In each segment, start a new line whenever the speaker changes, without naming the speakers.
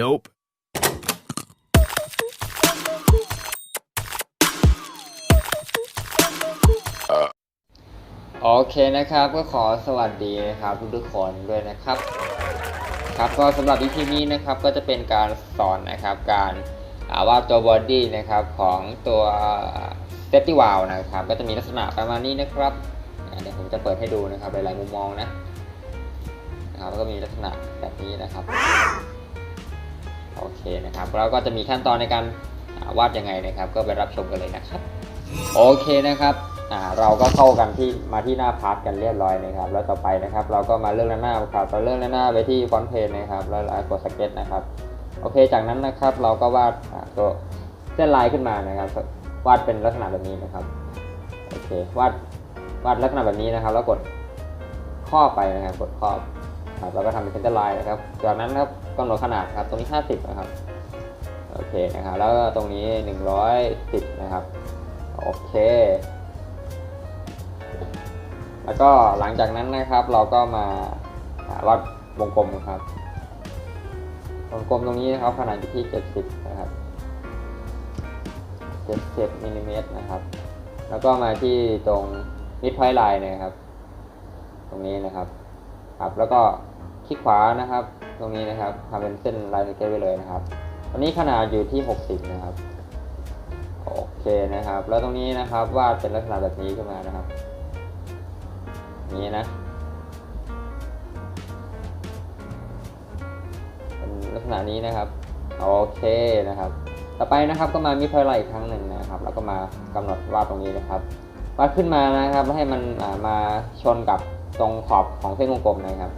Nope.
โอเคนะครับก็ขอสวัสดีนะครับทุกๆคนด้วยนะครับ ครับก็สำหรับ EP นี้นะครับก็จะเป็นการสอนนะครับการอาวาดตัวบอดี้นะครับของตัวเซฟตี้วาลนะครับ ก็จะมีลักษณะประมาณนี้นะครับเดี๋ยวผมจะเปิดให้ดูนะครับหลายๆมุมมองนะนะครับแล้วก็มีลักษณะแบบนี้นะครับ เคนะครับแล้วก็จะมีขั้นตอนในการวาดยังไงนะครับ ก็ไปรับชมกันเลยนะครับ โอเคนะครับเราก็เข้ากันที่มาที่หน้าพาร์ทกันเรียบร้อยนะครับ แล้วต่อไปนะครับ เราก็มาเลื่อกหน้าครับเราเลื่อกหน้าไปที่ฟอนต์เพจนะครับ แล้วกดสเก็ตนะครับ โอเค จากนั้นนะครับเราก็วาดตัวเส้นลายขึ้นมานะครับ วาดเป็นลักษณะแบบนี้นะครับ โอเค วาดวาดลักษณะแบบนี้นะครับ แล้วกดครอไปนะครับ กดครอครับแล้วก็ทำเป็นเส้นลายนะครับ จากนั้นครับ กำหนดขนาดครับ ตรงนี้ 50 นะครับ โอเคนะครับ แล้วก็ตรงนี้ 110 นะครับ โอเค แล้วก็หลังจากนั้นนะครับ เราก็มาหาดวงกลมครับ วงกลมตรงนี้นะครับ ขนาดอยู่ที่ 70 นะครับ70มิลลิเมตรนะครับ แล้วก็มาที่ตรงมิดพอยต์ไลน์นะครับ ตรงนี้นะครับ ครับ แล้วก็คลิกขวานะครับ ตรงนี้นะครับทำเป็นเส้นลายสเก็ตไว้เลยนะครับตอนนี้ขนาดอยู่ที่ 60 นะครับ โอเคนะครับ แล้วตรงนี้นะครับวาดเป็นลักษณะแบบนี้ขึ้นมานะครับ นี้นะ เป็นลักษณะนี้นะครับ โอเคนะครับ ต่อไปนะครับก็มามิดพอยไลท์อีกครั้งหนึ่งนะครับ แล้วก็มากำหนดวาดตรงนี้นะครับ วาดขึ้นมานะครับให้มันมาชนกับตรงขอบของเส้นวงกลมนะครับ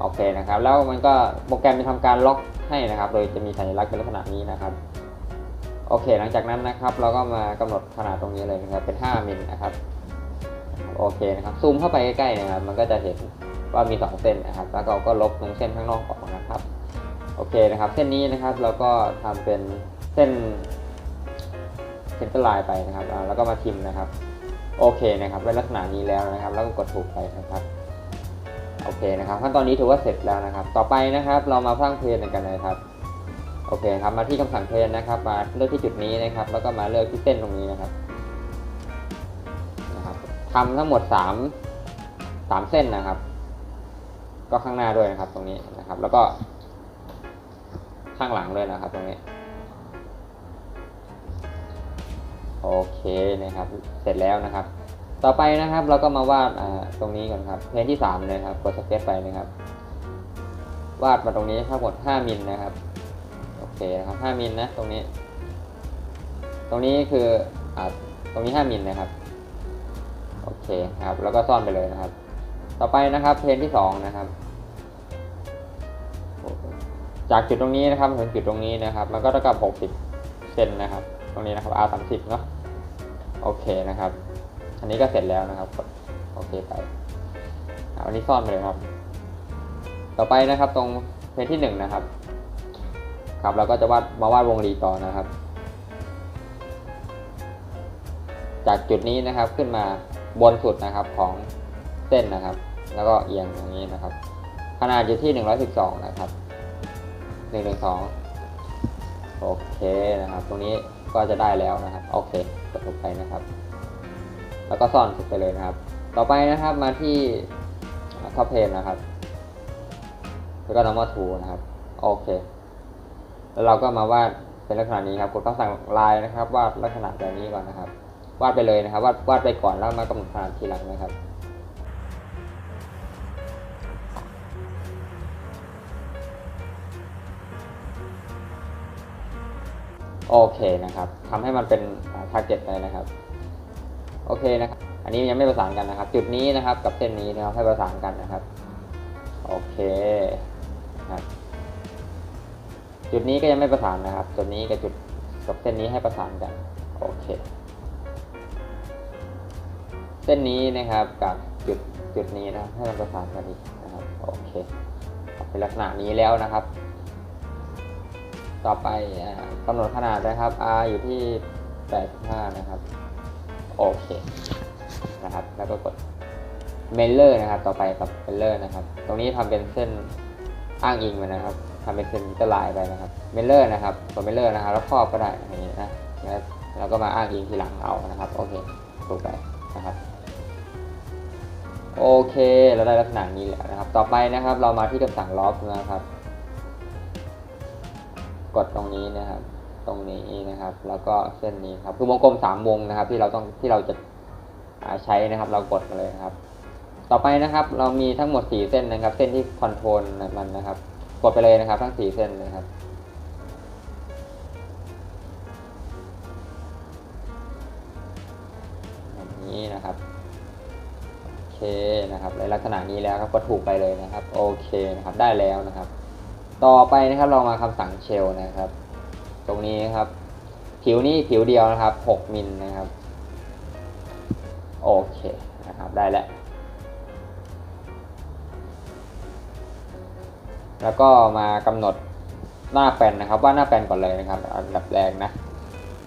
โอเคนะครับ แล้วมันก็โปรแกรมจะทำการล็อกให้นะครับ โดยจะมีสัญลักษณ์เป็นลักษณะนี้นะครับ โอเค หลังจากนั้นนะครับ เราก็มากำหนดขนาดตรงนี้เลยนะครับ เป็น 5มิลนะครับ โอเคนะครับ ซูมเข้าไปใกล้ๆนะครับ มันก็จะเห็นว่ามี 2 เส้นนะครับ แล้วก็ก็ลบตรงเส้นข้างนอกออกนะครับ โอเคนะครับ เส้นนี้นะครับ เราก็ทำเป็นเส้นเส้นตอร์ไลายไปนะครับ แล้วก็มาทิมนะครับ โอเคนะครับเป็นลักษณะนี้แล้วนะครับ แล้วก็กดถูกไปนะครับ โอเคนะครับขั้นตอนนี้ถือว่าเสร็จแล้วนะครับ ต่อไปนะครับเรามาสร้างเพลนกันนะครับโอเคครับมาที่คำสั่งเพลนนะครับ มาเลือกที่จุดนี้นะครับ แล้วก็มาเลือกที่เส้นตรงนี้นะครับนะครับทำทั้งหมด 3 3 เส้นนะครับ ก็ข้างหน้าด้วยนะครับตรงนี้นะครับ แล้วก็ ข้างหลังด้วยนะครับ ตรงนี้โอเคนะครับ เสร็จแล้วนะครับ ต่อไปนะครับเราก็มาวาดตรงนี้ก่อนครับเพนที่3เลยครับกดสเก็ตไปนะครับ วาดมาตรงนี้ทั้งหมด5มิลนะครับโอเคนะครับ5มิลนะตรงนี้ ตรงนี้คืออตรงนี้5มิลนะครับโอเคครับแล้วก็ซ่อนไปเลยนะครับ ต่อไปนะครับเพนที่สองนะครับจากจุดตรงนี้นะครับถึงจุดตรงนี้นะครับมันก็เท่ากับ 60เซนนะครับ ตรงนี้นะครับ R 3 0เนาะโอเคนะครับ อันนี้ก็เสร็จแล้วนะครับโอเคไปอันนี้ซ่อนไปเลยครับ ต่อไปนะครับตรงเพจที่หนึ่งนะครับ ครับเราก็จะวาดมาวาดวงรีต่อนะครับ จากจุดนี้นะครับขึ้นมาบนสุดนะครับของเส้นนะครับ แล้วก็เอียงอย่างนี้นะครับ ขนาดอยู่ที่ 112 นะครับ 112 โอเคนะครับ ตรงนี้ก็จะได้แล้วนะครับ โอเคกดลงไปนะครับ แล้วก็ซ่อนไปเลยนะครับ ต่อไปนะครับมาที่ท็อปเพนนะครับ แล้วก็ normal to นะครับ โอเค แล้วเราก็มาวาดเป็นลักษณะนี้ครับกดคำสั่งลายนะครับ วาดลักษณะแบบนี้ก่อนนะครับ วาดไปเลยนะครับ วาดวาดไปก่อนแล้วมากำหนดขนาดทีหลังนะครับโอเคนะครับทำให้มันเป็นทาร์เก็ตไปนะครับ โอเคนะครับ อันนี้ยังไม่ประสานกันนะครับ จุดนี้นะครับกับเส้นนี้นะครับให้ประสานกันนะครับ โอเคนะครับจุดนี้ก็ยังไม่ประสานนะครับ จุดนี้กับจุดกับเส้นนี้ให้ประสานกัน โอเค เส้นนี้นะครับกับจุดจุดนี้นะครับให้มันประสานกันอีกนะครับ โอเค เป็นลักษณะนี้แล้วนะครับ ต่อไปอ่ากำหนดขนาดนะครับ R อยู่ที่85นะครับ โอเคนะครับ แล้วก็กดเมลเลอร์นะครับ ต่อไปกับเมลเลอร์นะครับ ตรงนี้ทำเป็นเส้นอ้างอิงมานะครับทำเป็นเซนเตอร์ไลน์ไปนะครับเมลเลอร์นะครับกดเมลเลอร์นะครับ แล้วครอบก็ได้อย่างนี้นะแล้วเราก็มาอ้างอิงทีหลังเอานะครับ โอเคถูกไปนะครับ โอเค เราได้ลักษณะนี้แล้วนะครับ ต่อไปนะครับ เรามาที่คำสั่งล็อบนะครับ กดตรงนี้นะครับ ตรงนี้นะครับ แล้วก็เส้นนี้ครับ คือวงกลมสามวงนะครับ ที่เราต้องที่เราจะาใช้นะครับ เรากดมาเลยครับ ต่อไปนะครับ เรามีทั้งหมดสี่เส้นนะครับ เส้นที่คอนโทรลมันนะครับ กดไปเลยนะครับ ทั้งสี่เส้นนะครับแบบนี้นะครับโอเคนะครับในลักษณะนี้แล้วครับก็ถูกไปเลยนะครับ โอเคนะครับได้แล้วนะครับ ต่อไปนะครับเรามาคำสั่งเชลนะครับ ตรงนี้ครับ ผิวนี้ผิวเดียวนะครับ 6 มิลนะครับ โอเคนะครับได้แล้ว แล้วก็มากำหนดหน้าแปลนนะครับว่าหน้าแปลนก่อนเลยนะครับอันดับแรกนะ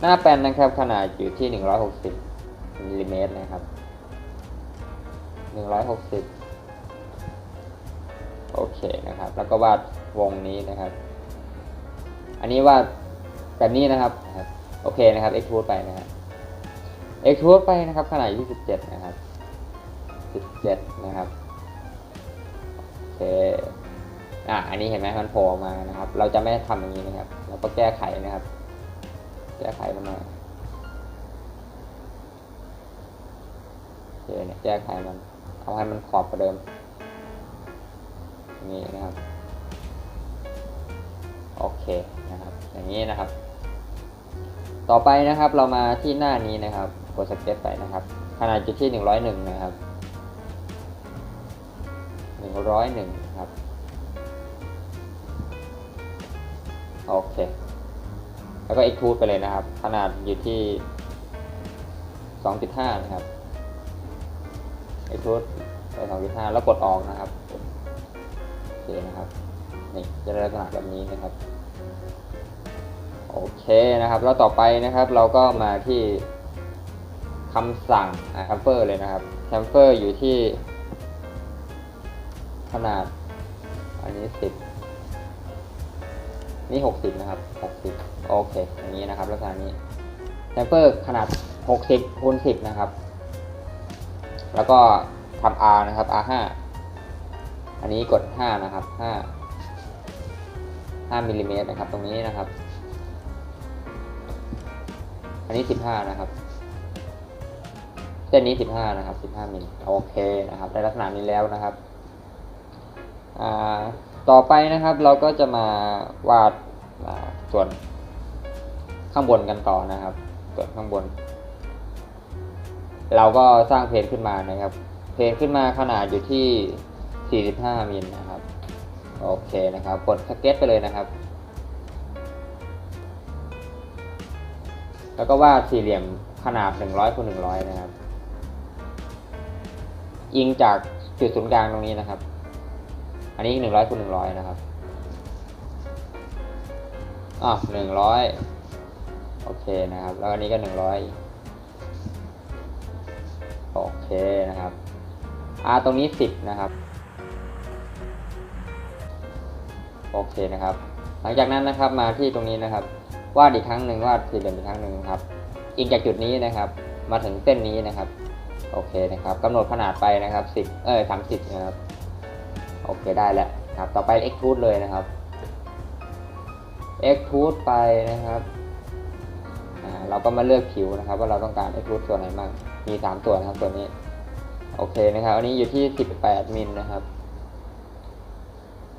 หน้าแปลนนะครับขนาดอยู่ที่ 160มิลลิเมตรนะครับ 160 โอเคนะครับ แล้วก็วาดวงนี้นะครับ อันนี้วาด แบบนี้นะครับนะครับ โอเคนะครับ extrude ไปนะครับ extrude ไปนะครับ ขนาดอยู่ที่17 นะครับ 17 นะครับ โอเค อะ อันนี้เห็นไหมมันโผล่มานะครับ เราจะไม่ทำอย่างนี้นะครับ เราก็แก้ไขนะครับ แก้ไขมันมาโอเคเนี่ยแก้ไขมัน เอาให้มันขอบกว่าเดิมนี่นะครับ โอเคนะครับ อย่างนี้นะครับ ต่อไปนะครับเรามาที่หน้านี้นะครับกดสเก็ตไปนะครับ ขนาดอยู่ที่ 101 นะครับ 101 ครับ โอเค แล้วก็ extrude ไปเลยนะครับ ขนาดอยู่ที่ 2.5 นะครับ extrude ไป 2.5 แล้วกดออกนะครับ โอเคนะครับ นี่จะได้ลักษณะแบบนี้นะครับ โอเคนะครับแล้วต่อไปนะครับเราก็มาที่คำสั่งอ่า camfer เลยนะครับ camfer อยู่ที่ ขนาด อันนี้10นี่60นะครับ60โอเคอย่างนี้นะครับลักษณะนี้ camfer ขนาด60คูณ10นะครับ แล้วก็ทำ R นะครับ R5 อันนี้กด5นะครับ5 5มิลลิเมตรนะครับตรงนี้นะครับ อันนี้ 15 นะครับเส้นนี้ 15 นะครับ 15มิลโอเคนะครับได้ลักษณะนี้แล้วนะครับอ่าต่อไปนะครับเราก็จะมาวาดส่วนข้างบนกันต่อนะครับ ส่วนข้างบน เราก็สร้างเพจขึ้นมานะครับ เพจขึ้นมาขนาดอยู่ที่ 45มิลนะครับ โอเคนะครับกดสเก็ตไปเลยนะครับ แล้วก็วาดสี่เหลี่ยมขนาด 100คูณ100 นะครับยิงจากจุดศูนย์กลางตรงนี้นะครับ อันนี้ 100คูณ100 นะครับอะ100 โอเคนะครับ แล้วอันนี้ก็ 100 โอเคนะครับอาตรงนี้ 10 นะครับ โอเคนะครับ หลังจากนั้นนะครับมาที่ตรงนี้นะครับ วาดอีกครั้งหนึ่งวาดสี่เหลี่ยมอีกครั้งหนึ่งครับอิงจากจุดนี้นะครับ มาถึงเส้นนี้นะครับ โอเคนะครับกำหนดขนาดไปนะครับ10เอ้ย30นะครับ โอเคได้แล้วครับ ต่อไป extrude เลยนะครับ extrude ไปนะครับอ่าเราก็มาเลือกผิวนะครับ ว่าเราต้องการ extrude ส่วนไหนบ้างมี 3 ส่วนนะครับตัวนี้ โอเคนะครับ อันนี้อยู่ที่ 18มิลนะครับ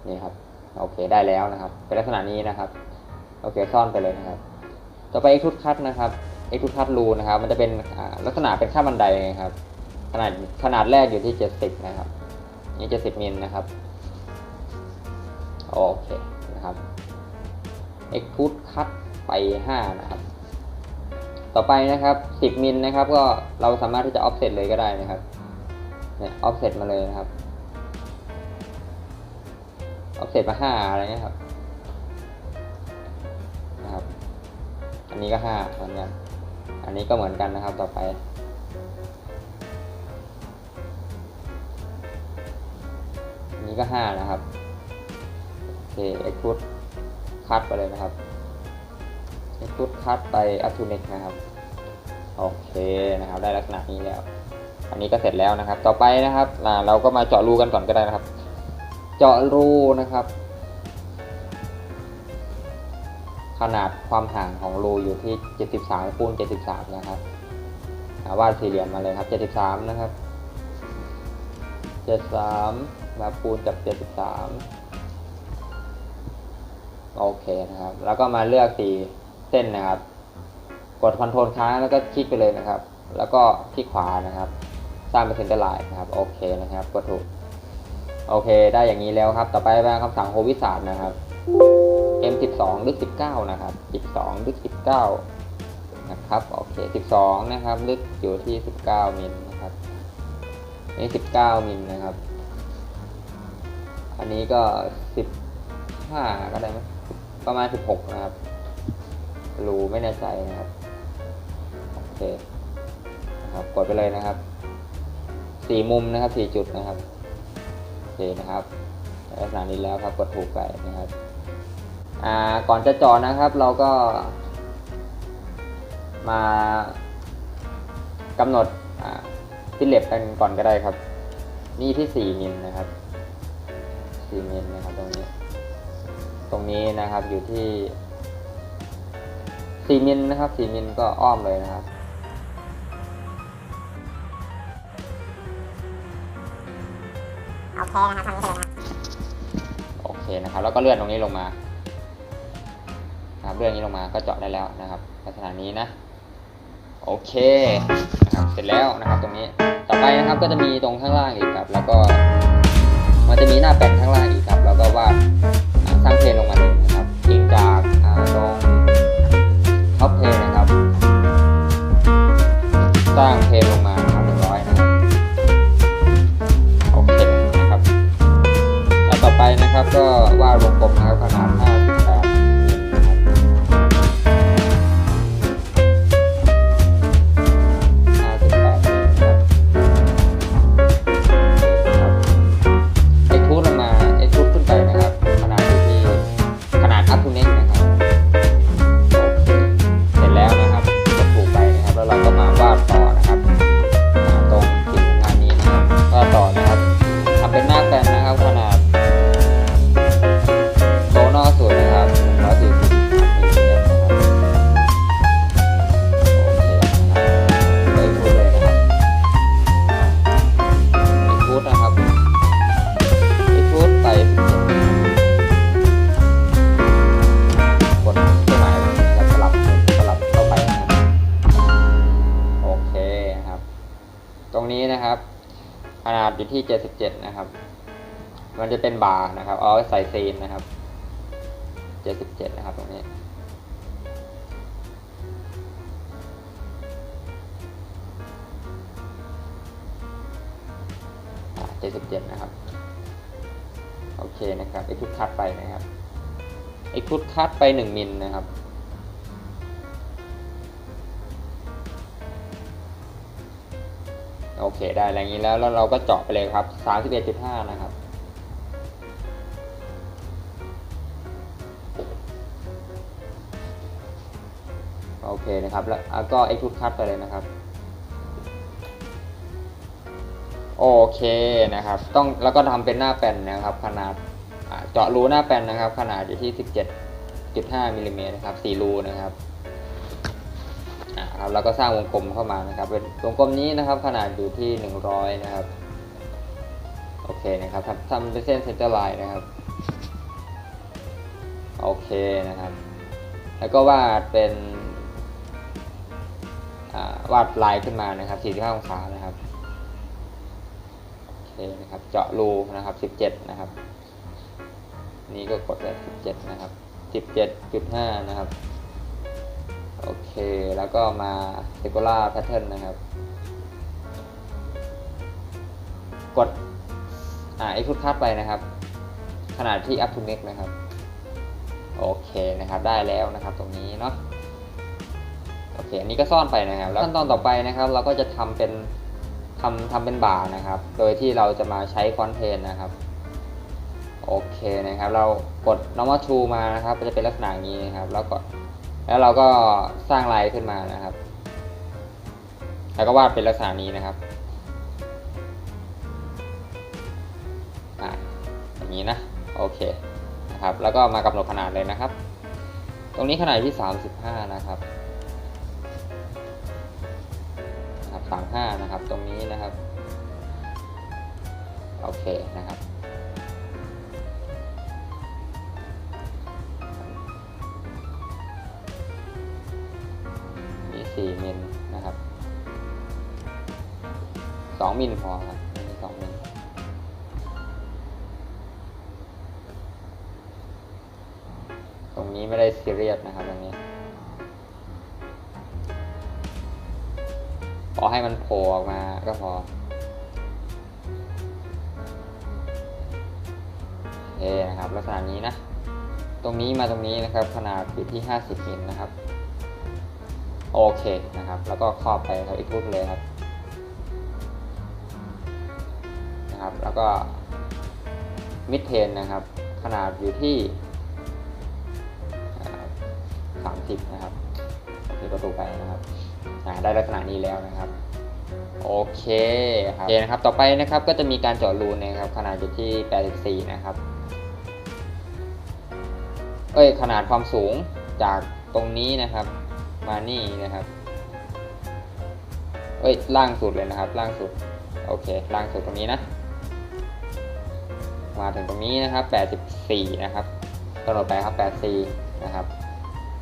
นี่ครับ โอเคได้แล้วนะครับ เป็นลักษณะนี้นะครับ โอเคซ่อนไปเลยนะครับ ต่อไป extrude cut นะครับ extrude cut rule นะครับ มันจะเป็นลักษณะเป็นขั้นบันไดนะครับ ขนาดขนาดแรกอยู่ที่ 70 นะครับ นี่ 70มิลนะครับ โอเคนะครับ extrude cut ไป 5 นะครับ ต่อไปนะครับ 10มิลนะครับ ก็เราสามารถที่จะ offset เลยก็ได้นะครับเนี่ย offset มาเลยนะครับ offset มา 5 อะไรเงี้ยครับ อันนี้ก็5เหมือนกัน อันนี้ก็เหมือนกันนะครับต่อไป อันนี้ก็5นะครับ โอเค extrude cut ไปเลยนะครับ extrude cut ไป up to next นะครับ โอเคนะครับ ได้ลักษณะนี้แล้ว อันนี้ก็เสร็จแล้วนะครับ ต่อไปนะครับอ่าเราก็มาเจาะรูกันก่อนก็ได้นะครับ เจาะรูนะครับ ขนาดความห่างของรูอยู่ที่ 73คูณ73 นะครับาวาดสี่เหลี่ยมมาเลยครับ 73 นะครับ 73 มาคูณกับ 73 โอเคนะครับ แล้วก็มาเลือกสีเส้นนะครับ กดคอนโทรลค้างแล้วก็คลิกไปเลยนะครับ แล้วก็คลิกขวานะครับ สร้างเป็นเซนเตอร์ไลน์นะครับ โอเคนะครับ กดถูก โอเค ได้อย่างนี้แล้วครับ ต่อไปเป็นคำสั่งโฮวิสานนะครับ M12 ลึก 19 นะครับ 12 ลึก 19 นะครับ โอเค 12 นะครับ ลึกอยู่ที่ 19 มิลนะครับนี่ 19 มิลนะครับ อันนี้ก็ 15 ก็ได้ไหมประมาณ 16 นะครับ รูไม่แน่ใจนะครับ โอเคนะครับ กดไปเลยนะครับ สี่มุมนะครับสี่จุดนะครับ โอเคนะครับลักษณะนี้แล้วครับ กดถูกไปนะครับ ก่อนจะเจอนะครับเราก็ มากำหนดอ่าฟิลเลตกันก่อนก็ได้ครับ นี่ที่สี่มิลนะครับสี่มิลนะครับตรงนี้ ตรงนี้นะครับอยู่ที่สี่มิลนะครับสี่มิลก็อ้อมเลยนะครับ
โอเคนะครับทำนี้เสร็จแล้วนะครับ
โอเคนะครับ แล้วก็เลื่อนตรงนี้ลงมา นะครื่อนนี้ลงมาก็เจาะได้แล้วนะครับลักษณะนี้นะโอเคนะครับเสร็จแล้วนะครับตรงนี้ต่อไปนะครับก็จะมีตรงข้างล่างอีกครับ แล้วก็มันจะมีหน้าแปลนข้างล่างอีกครับ แล้วก็วาดอ่าสร้างเพลงลงมาเลยนะครับอิงจากตรงท็อปเพลงนะครับ สร้างเพลงลงมานะครับเรียบร้อยนะครับโอเคนะครับแล้วต่อไปนะครับก็วาดวงกลมนะครับขนาด ที่ 77 นะครับ มันจะเป็นบาร์นะครับเอาใส่ซีนนะครับ 77 นะครับตรงนี้77นะครับ โอเคนะครับไอ้ทุดคัดไปนะครับไอ้ทุดคัดไป1มิลนะครับ โอเคได้อะไรอย่างนี้แล้วแล้วเราก็เจาะไปเลยครับ31.5นะครับโอเคนะครับแล้วก็ extrude cut ไปเลยนะครับโอเคนะครับ ต้องแล้วก็ทำเป็นหน้าแป้นนะครับ ขนาดเจาะรูหน้าแป้นนะครับ ขนาดอยู่ที่ 17.5มิลลิเมตรนะครับ4รูนะครับ อ่าครับแล้วก็สร้างวงกลมเข้ามานะครับเป็นวงกลมนี้นะครับ ขนาดอยู่ที่ 100 นะครับโอเคนะครับทำเป็นเส้นเซนเตอร์ไลน์นะครับโอเคนะครับ แล้วก็วาดเป็นวาดลายขึ้นมานะครับ 45 องศานะครับโอเคนะครับเจาะรูนะครับ 17 นะครับ นี่ก็กดเลย17 นะครับ 17.5 นะครับ โอเค แล้วก็มา circular pattern นะครับ กดอ่า extrude cut ไปนะครับ ขนาดที่ up to next นะครับ โอเคนะครับ ได้แล้วนะครับตรงนี้เนาะ โอเค อันนี้ก็ซ่อนไปนะครับ แล้วขั้นตอนต่อไปนะครับ เราก็จะทำเป็นทำทำเป็นบาร์นะครับ โดยที่เราจะมาใช้ฟอนเพนนะครับโอเคนะครับ เรากด normal to มานะครับจะเป็นลักษณะนี้นะครับ แล้วก็ แล้วเราก็สร้างลายขึ้นมานะครับ แล้วก็วาดเป็นลักษณะนี้นะครับอะอย่างนี้นะ โอเค นะครับ แล้วก็มากำหนดขนาดเลยนะครับ ตรงนี้ขนาดที่ 35 นะครับนะครับ35 นะครับ ตรงนี้นะครับ โอเคนะครับ นี่สี่มิลนะครับสองมิลพอครับสองมิลตรงนี้ไม่ได้ซีเรียสนะครับตรงนี้ขอให้มันโผล่ออกมาก็พอโอเคนะครับลักษณะนี้นะ ตรงนี้มาตรงนี้นะครับ ขนาดอยู่ที่ 50มิลนะครับ โอเคนะครับ แล้วก็ครอบไปครับอีกทุกเลยครับนะครับ แล้วก็มิดเทนนะครับ ขนาดอยู่ที่สามสิบนะครับนี่ก็ถูไปนะครับอ่าได้ลักษณะนี้แล้วนะครับ โอเคครับโอเคนะครับ ต่อไปนะครับก็จะมีการเจาะรูนะครับ ขนาดอยู่ที่ 84 นะครับ เอ้ยขนาดความสูงจากตรงนี้นะครับ มานี่นะครับเอ้ยล่างสุดเลยนะครับ ล่างสุดโอเค ล่างสุดตรงนี้นะ มาถึงตรงนี้นะครับ 84 นะครับกำหนดไปครับ 84 นะครับ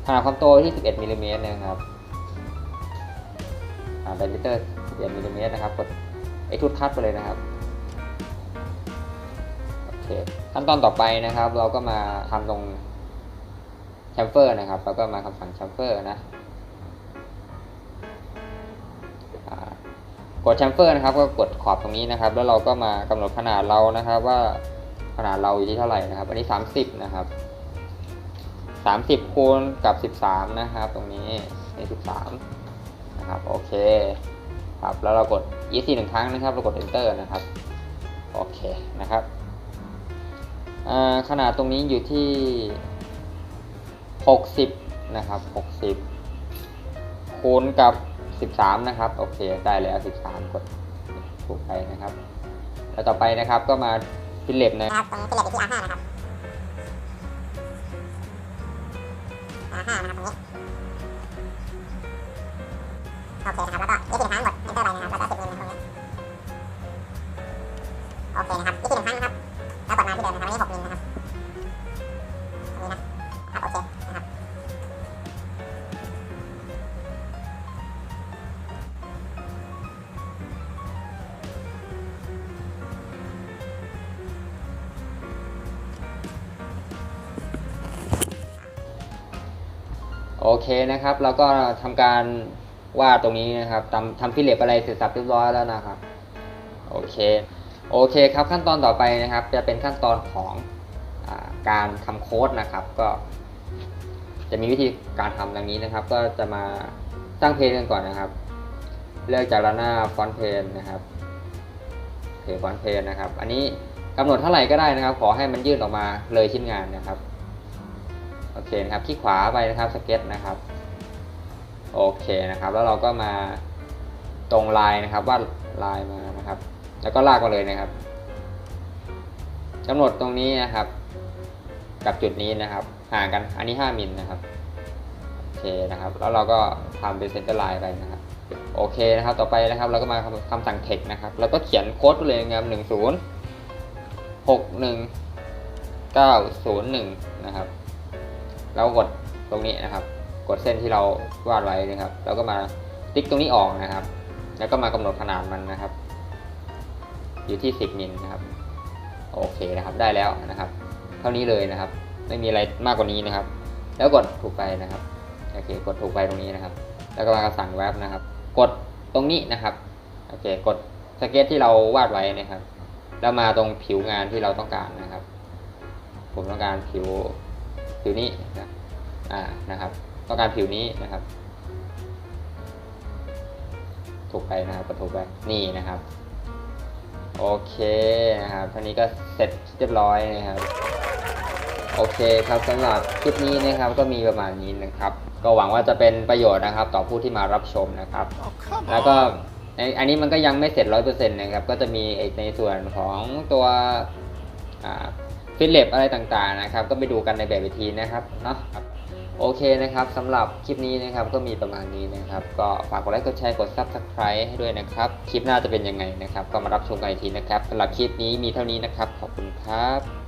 ขนาดความโตที่ 11มิลลิเมตรนะครับอ่าไดมิเตอร์11มิลลิเมตรนะครับกดไอ้ทุดทัดไปเลยนะครับโอเคขั้นตอนต่อไปนะครับ เราก็มาทำตรงแชมเฟอร์นะครับ แล้วก็มาคำสั่งแชมเฟอร์นะ กดแชมเฟอร์นะครับก็กดขอบตรงนี้นะครับ แล้วเราก็มากำหนดขนาดเรานะครับ ว่าขนาดเราอยู่ที่เท่าไหร่นะครับ อันนี้ 30 นะครับ 30 คูณกับ 13 นะครับ ตรงนี้ใน13 นะครับ โอเค ครับ แล้วเรากด ESC หนึ่งครั้งนะครับ เรากด Enter นะครับ โอเคนะครับ ขนาดตรงนี้อยู่ที่ 60 นะครับ 60 คูณกับ 13 นะครับ โอเค ได้แล้ว 13 กดถูกไปนะครับ แล้วต่อไปนะครับก็มาฟิลเลบนะ
นะครับตรงฟิลเลตอยู่ที่ R5 นะครับ R5 นะครับตรงนี้ โอเคนะครับ แล้วก็ยี่สิบครั้งกด enter ไปนะครับ แล้วก็สิบมิลนตรงนี้ โอเคนะครับยี่สิบครั้งนะครับ แล้วกดมาที่เดิมนะครับอันนี้หกมิล โอเคนะครับ
แล้วก็ทำการวาดตรงนี้นะครับทำทำฟิลเลบอะไรเสร็จสับเรียบร้อยแล้วนะครับ โอเค โอเคครับขั้นตอนต่อไปนะครับ จะเป็นขั้นตอนของอาการทำโค้ดนะครับ ก็ จะมีวิธีการทำดังนี้นะครับ ก็จะมาสร้างเพจกันก่อนนะครับ เลือกจากด้านหน้าฟอนเพจนะครับเพจฟอนเพจนะครับ อันนี้กำหนดเท่าไหร่ก็ได้นะครับ ขอให้มันยื่นออกมาเลยชิ้นงานนะครับ อเคนะครับคลิกขวาไปนะครับสเก็ตนะครับโอเคนะครับ แล้วเราก็มาตรงลายนะครับวาดลายมานะครับ แล้วก็ลากมาเลยนะครับกำหนดตรงนี้นะครับ กับจุดนี้นะครับ ห่างกันอันนี้ 5มิลนะครับโอเคนะครับ แล้วเราก็ทำเป็นเซนเตอร์ไลน์ไปนะครับโอเคนะครับ ต่อไปนะครับ เราก็มาคำสั่ง text นะครับ แล้วก็เขียนโค้ดเลยนะครับ10 61 901นะครับ แล้วกดตรงนี้นะครับ กดเส้นที่เราวาดไว้นะครับแล้วก็มาติ๊กตรงนี้ออกนะครับ แล้วก็มากำหนดขนาดมันนะครับ อยู่ที่ 10มิลนะครับ โอเคนะครับ ได้แล้วนะครับ เท่านี้เลยนะครับ ไม่มีอะไรมากกว่านี้นะครับ แล้วกดถูกไปนะครับ โอเค กดถูกไปตรงนี้นะครับ แล้วก็มากระสั่งแว็บนะครับ กดตรงนี้นะครับ โอเค กดสเก็ตที่เราวาดไว้นะครับ แล้วมาตรงผิวงานที่เราต้องการนะครับ ผมต้องการผิว ผิวนี้นะอ่านะครับต้องการผิวนี้นะครับ ถูกไปนะครับก็ถูกไปนี่นะครับ โอเคนะครับท่านี้ก็เสร็จเรียบร้อยนะครับโอเคครับสำหรับคลิปนี้นะครับก็มีประมาณนี้นะครับ ก็หวังว่าจะเป็นประโยชน์นะครับ ต่อผู้ที่มารับชมนะครับ
Oh, come
แล้วก็
on.
ในอันนี้มันก็ยังไม่เสร็จร้อยเปอร์เซ็นต์นะครับ ก็จะมีไอ้ในส่วนของตัว ฟิลเลปอะไรต่างๆนะครับ ก็ไปดูกันในแบบวิธีนะครับเนาะโอเคนะครับสำหรับคลิปนี้นะครับก็มีประมาณนี้นะครับ ก็ฝากกดไลค์กดแชร์กด Subscribe ให้ด้วยนะครับ คลิปหน้าจะเป็นยังไงนะครับ ก็มารับชมกันอีกทีนะครับสำหรับคลิปนี้มีเท่านี้นะครับ ขอบคุณครับ